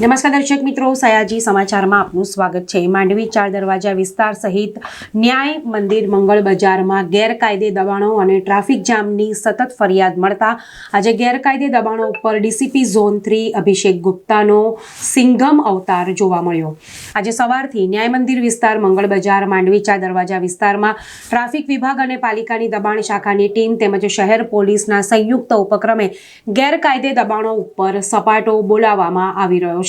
નમસ્કાર દર્શક મિત્રો, સયાજી સમાચારમાં આપનું સ્વાગત છે. માંડવી ચાર દરવાજા વિસ્તાર સહિત ન્યાય મંદિર, મંગળ બજારમાં ગેરકાયદે દબાણો અને ટ્રાફિક જામની સતત ફરિયાદ મળતા આજે ગેરકાયદે દબાણો ઉપર ડીસીપી ઝોન થ્રી અભિષેક ગુપ્તાનો સિંઘમ અવતાર જોવા મળ્યો. આજે સવારથી ન્યાય મંદિર વિસ્તાર, મંગળ બજાર, માંડવી ચાર દરવાજા વિસ્તારમાં ટ્રાફિક વિભાગ અને પાલિકાની દબાણ શાખાની ટીમ તેમજ શહેર પોલીસના સંયુક્ત ઉપક્રમે ગેરકાયદે દબાણો ઉપર સપાટો બોલાવવામાં આવી રહ્યો છે.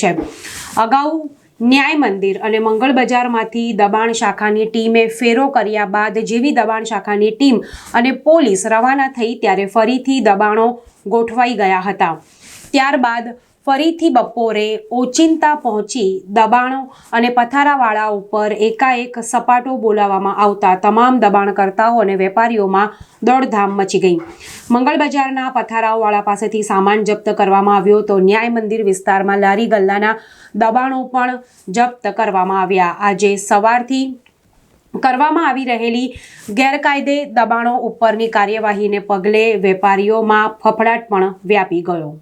અગાઉ ન્યાય મંદિર અને મંગળ બજારમાંથી દબાણ શાખાની ટીમે ફેરો કર્યા બાદ જેવી દબાણ શાખાની ટીમ અને પોલીસ રવાના થઈ ત્યારે ફરીથી દબાણો ગોઠવાઈ ગયા હતા. ત્યારબાદ ફરીથી બપોરે ઓચિંતા પહોંચી દબાણો અને પથારાવાળા ઉપર એકાએક સપાટો બોલાવવામાં આવતા તમામ દબાણકર્તાઓ અને વેપારીઓમાં દોડધામ મચી ગઈ. મંગળ બજારના પથારાઓવાળા પાસેથી સામાન જપ્ત કરવામાં આવ્યો તો ન્યાય મંદિર વિસ્તારમાં લારી ગલ્લાના દબાણો પણ જપ્ત કરવામાં આવ્યા. આજે સવારથી કરવામાં આવી રહેલી ગેરકાયદે દબાણો ઉપરની કાર્યવાહીને પગલે વેપારીઓમાં ફફડાટ પણ વ્યાપી ગયો.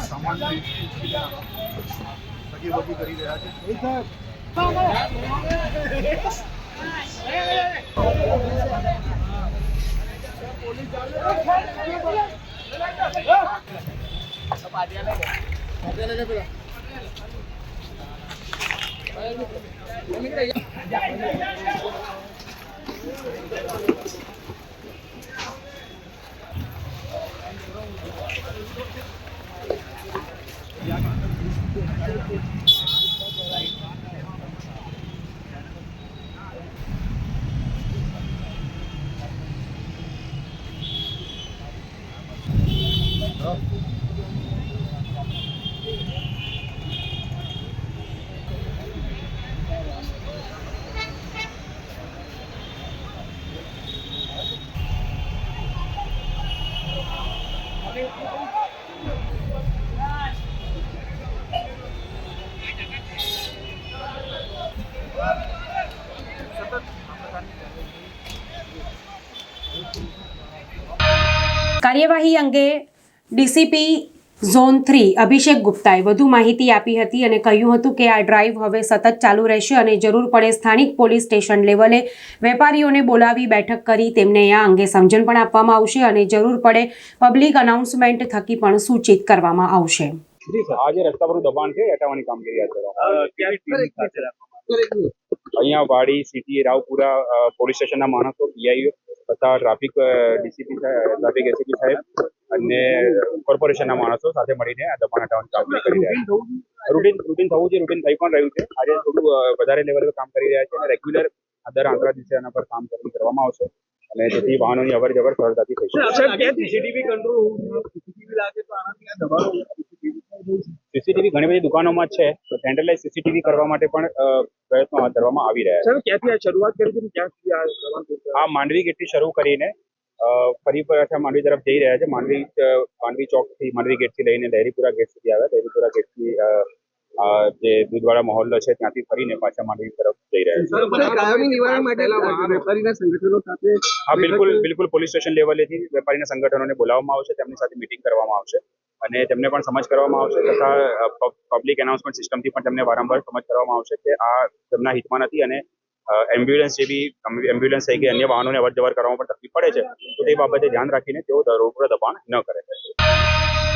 સામાન બધી બધી કરી રહ્યા છે કાર્યવાહી અંગે ડીસીપી ઝોન થ્રી અભિષેક ગુપ્તાએ વધુ માહિતી આપી હતી અને કહ્યું હતું કે આ ડ્રાઈવ હવે સતત ચાલુ રહેશે અને જરૂર પડે સ્થાનિક પોલીસ સ્ટેશન લેવલે વેપારીઓને બોલાવી બેઠક કરી તેમને આ અંગે સમજણ પણ આપવામાં આવશે અને જરૂર પડે પબ્લિક અનાઉન્સમેન્ટ થકી પણ સૂચિત કરવામાં આવશે. આજે રસ્તા પર દબાણ છે હટાવવાની કામગીરી હાથ ધરવામાં અહીંયા વાડી સિટી રાવપુરા પોલીસ સ્ટેશનના માણસો પીઆઈઓ તથા ટ્રાફિક ડીસીપી ટ્રાફિક એસીપી સાહેબ અને કોર્પોરેશનના માણસો સાથે મળીને આ દબાણ હટાવવાની કામગીરી કરી રહ્યા છે. રૂટીન રૂટીન થવું છે રૂટીન થઈ પણ રહ્યું છે. આજે થોડું વધારે વધારે પર કામ કરી રહ્યા છે અને રેગ્યુલર દર આંતરા દિવસે આના પર કામ કરવામાં આવશે. અને જેથી વાહનોની અવર જવર સરળતાથી થઈ શકે. સીસીટીવી કંટ્રોલ સીસીટીવી લાગે તો આનાથી આ દબાણો સીસીટીવી ઘણી બધી દુકાનોમાં છે. તો સેન્ટ્રલાઇઝ સીસીટીવી કરવા માટે પણ પ્રયત્નો હાથ ધરવામાં આવી રહ્યા છે. ક્યાંથી આ શરૂઆત કરી હતી ક્યાં સુધી આ માંડવી ગેટથી શરૂ કરીને ફરી પાછા માંડવી તરફ જઈ રહ્યા છે. માંડવી માંડવી ચોકથી માંડવી ગેટથી લઈને લહેરીપુરા ગેટ સુધી આવ્યા. લહેરીપુરા ગેટથી જે દૂધવાળા મહોલ્લો છે ત્યાંથી ફરીને પાછા માંડવી તરફ જઈ રહ્યા છે. સર, કાયમી નિવારણ માટે વેપારીના સંગઠનો સાથે હા બિલકુલ બિલકુલ પોલીસ સ્ટેશન લેવલેથી વેપારીના સંગઠનોને બોલાવવામાં આવશે. તેમની સાથે મિટિંગ કરવામાં આવશે. અને તેમને પણ સમજ કરવામાં આવશે તથા પબ્લિક એનાઉન્સમેન્ટ સિસ્ટમથી પણ તેમને વારંવાર સમજ કરવામાં આવશે કે આ તેમના હિતમાં નથી અને એમ્બ્યુલન્સ જેવી એમ્બ્યુલન્સ થઈ કે અન્ય વાહનોને અવર જવર કરવામાં પણ તકલીફ પડે છે, તો તે બાબતે ધ્યાન રાખીને તેઓ રોડ પર દબાણ ન કરે.